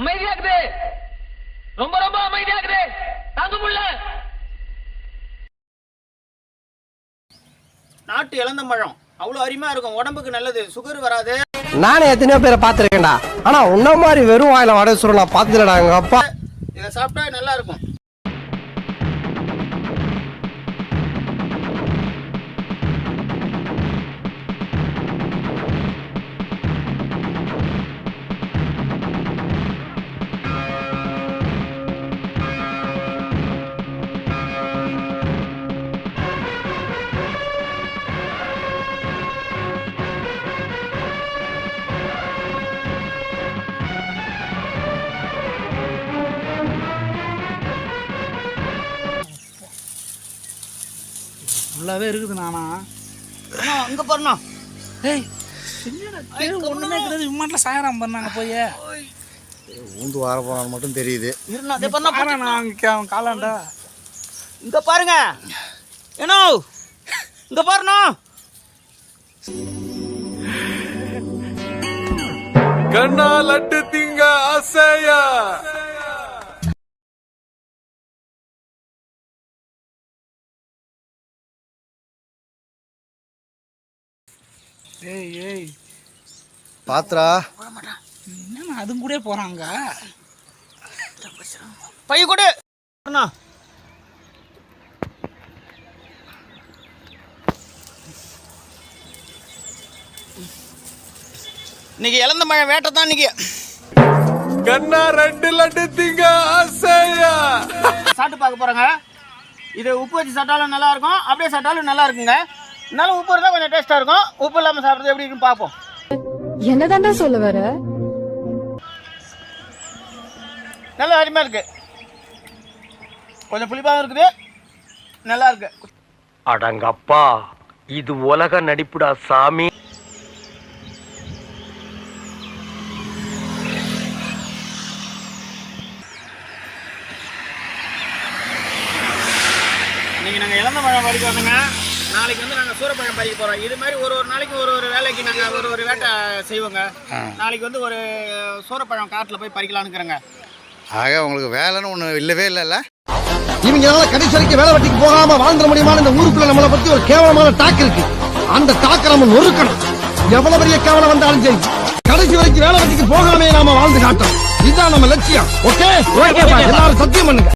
அமைதியா இருக்குது ரொம்ப ரொம்ப அமைதியா இருக்குது தாங்க முடியல நாட்டு இழந்த மழம். அவ்வளவு அருமையா இருக்கும். உடம்புக்கு நல்லது. சுகர் வராது. நானே எத்தனையோ பேரை பார்த்துருக்கேன்டா. ஆனா உன்ன மாதிரி வெறும் வாயில வடை சுருள் நான் பார்த்துடா எங்க அப்பா. இதை சாப்பிட்டா நல்லா இருக்கும். ஃபுல்லாவே இருக்குது நானா. அண்ணா, இங்க பாருண்ணா. ஏய் ஒண்ணுமே கிடையாது இம்மாட்டில் சாயறான் பண்ணாங்க போய். ஊந்து வார போனான்னு மட்டும் தெரியுது. அங்க அவன் காலாண்டா. இங்க பாருங்க. ஏனோ இங்க பாருண்ணா. கண்ணா லட்டு திங்க அசையா ஏய் ஏய். பாத்ரா. என்னண்ணா அதுவும் கூட போறாங்க? பை கொடு. அண்ணா. இன்னைக்கு இழந்த மழை வேட்டை தான் இன்னைக்கு. கண்ணா ரெண்டு லட்டு திங்க அசையா சாப்பிட்டு பார்க்க போறேங்க. இது உப்பு வச்சு சாப்பிட்டாலும் நல்லா இருக்கும். அப்படியே சாப்பிட்டாலும் நல்லா இருக்குங்க. இருந்தாலும் உப்பு இருந்தால் கொஞ்சம் டேஸ்ட்டாக இருக்கும். உப்பு இல்லாமல் சாப்பிட்றது எப்படி இருக்குன்னு பார்ப்போம். என்னதாண்டா சொல்ல வர? நல்லா அருமையாக இருக்கு. கொஞ்சம் புளிப்பாகவும் இருக்குது. நல்லா இருக்கு. அடங்கப்பா இது உலக நடிப்புடா சாமி. இன்னைக்கு நாங்கள் இழந்த பழம் பறிக்க வந்தோங்க நாளைக்கு வந்து நாங்கள் சூரப்பழம் பறிக்க போகிறோம் இது மாதிரி ஒரு ஒரு நாளைக்கு ஒரு ஒரு வேலைக்கு நாங்கள் ஒரு ஒரு வேட்டை செய்வோங்க. நாளைக்கு வந்து ஒரு சூரப்பழம் காட்டில் போய் பறிக்கலான்னுக்கிறேங்க. ஆக உங்களுக்கு வேலைன்னு ஒன்று இல்லவே இல்லைல்ல? இவங்களால கடைசி வரைக்கும் வேலை வெட்டிக்கு போகாம வாழ்ந்துட முடியுமான இந்த ஊருக்குள்ள நம்மளை பத்தி ஒரு கேவலமான டாக் இருக்கு. அந்த டாக்கை நம்ம நொறுக்கணும். எவ்வளவு பெரிய கேவலம் வந்தாலும் சரி. கடைசி வரைக்கும் வேலை வெட்டிக்கு போகாமே நாம வாழ்ந்து காட்டணும். இதுதான் நம்ம லட்சியம். ஓகே எல்லாரும் சத்தியம் பண்ணுங்க.